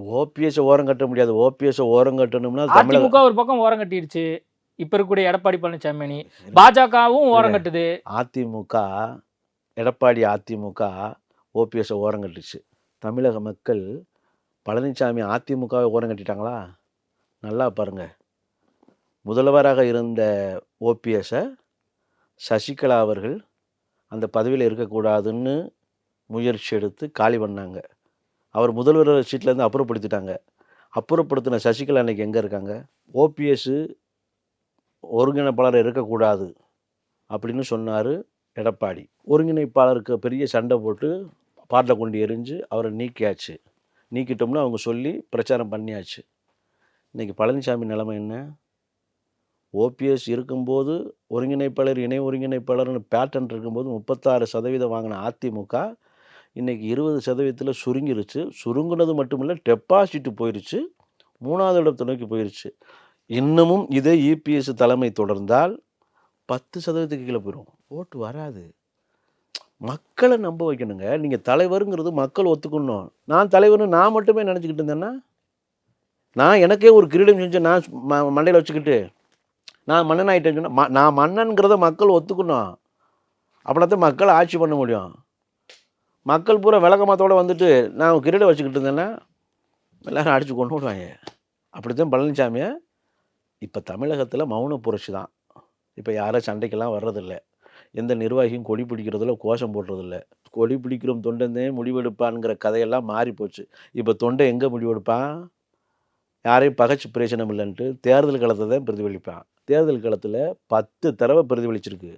OPS ஓரம் கட்ட முடியாது. ஓபிஎஸ் ஓரம் கட்டணும்னா அதிமுக ஒரு பக்கம் ஓரம் கட்டிடுச்சு. இப்ப இருக்கக்கூடிய எடப்பாடி பழனிசாமி அணி பாஜகவும் ஓரம் கட்டுது. அதிமுக எடப்பாடி அதிமுக ஓபிஎஸ் ஓரம் கட்டுச்சு தமிழக மக்கள் பழனிசாமி அதிமுகவை ஓரம் கட்டிட்டாங்களா? நல்லா பாருங்க. முதல்வராக இருந்த ஓபிஎஸ்ஸை சசிகலா அவர்கள் அந்த பதவியில் இருக்கக்கூடாதுன்னு முயற்சி எடுத்து காலி பண்ணாங்க. அவர் முதல்வர் சீட்லேருந்து அப்புறப்படுத்திட்டாங்க. அப்புறப்படுத்தின சசிகலா அன்னைக்கு எங்கே இருக்காங்க? ஓபிஎஸ்ஸு ஒருங்கிணைப்பாளர் இருக்கக்கூடாது அப்படின்னு சொன்னார் எடப்பாடி. ஒருங்கிணைப்பாளருக்கு பெரிய சண்டை போட்டு பாட்டில் கொண்டு எரிஞ்சு அவரை நீக்கியாச்சு. நீக்கிட்டோம்னு அவங்க சொல்லி பிரச்சாரம் பண்ணியாச்சு. இன்றைக்கி பழனிசாமி நிலைமை என்ன? ஓபிஎஸ் இருக்கும்போது ஒருங்கிணைப்பாளர் இணை ஒருங்கிணைப்பாளர்னு பேட்டன் இருக்கும்போது முப்பத்தாறு சதவீதம் வாங்கின அதிமுக இன்றைக்கி இருபது சதவீதத்தில் சுருங்கிருச்சு. சுருங்கினது மட்டுமில்லை டெபாசிட் போயிருச்சு. மூணாவது இடத்தை நோக்கி போயிருச்சு. இன்னமும் இதே இபிஎஸ் தலைமை தொடர்ந்தால் பத்து சதவீதத்துக்கு கீழே போயிடும் ஓட்டு வராது. மக்களை நம்ப வைக்கணுங்க. நீங்கள் தலைவருங்கிறது மக்கள் ஒத்துக்கணும். நான் தலைவர்னு நான் மட்டுமே நினச்சிக்கிட்டு இருந்தேன்னா நான் எனக்கே ஒரு கிரீடம் செஞ்சு நான் ம மண்டையில் வச்சுக்கிட்டு நான் மன்னன் ஆகிட்டேன்னு சொன்னா ம- நான் மன்னன்கிறத மக்கள் ஒத்துக்கணும். அப்படின்னா தான் மக்கள் ஆட்சி பண்ண முடியும். மக்கள் பூரா விளக்கமாத்தோடு வந்துட்டு நான் கிரீட வச்சுக்கிட்டு இருந்தேன்னா எல்லோரும் அடித்து கொண்டு விடுவாங்க அப்படி தான் பழனிசாமியை இப்போ தமிழகத்தில் மௌன புரட்சி தான். இப்போ யாரும் சண்டைக்கெல்லாம் வர்றதில்ல. எந்த நிர்வாகியும் கொடி பிடிக்கிறதில்ல கோஷம் போடுறதில்ல. கொடி பிடிக்கிறோம் தொண்டனே முடிவெடுப்பான்ங்கிற கதையெல்லாம் மாறி போச்சு இப்போ தொண்டை எங்கே முடிவெடுப்பான் யாரையும் பகச்சு பிரயோஜனம் இல்லைன்ட்டு தேர்தல் களத்தை தான் பிரதிபலிப்பான். தேர்தல் களத்தில் பத்து தடவை பிரதிபலிச்சிருக்கு.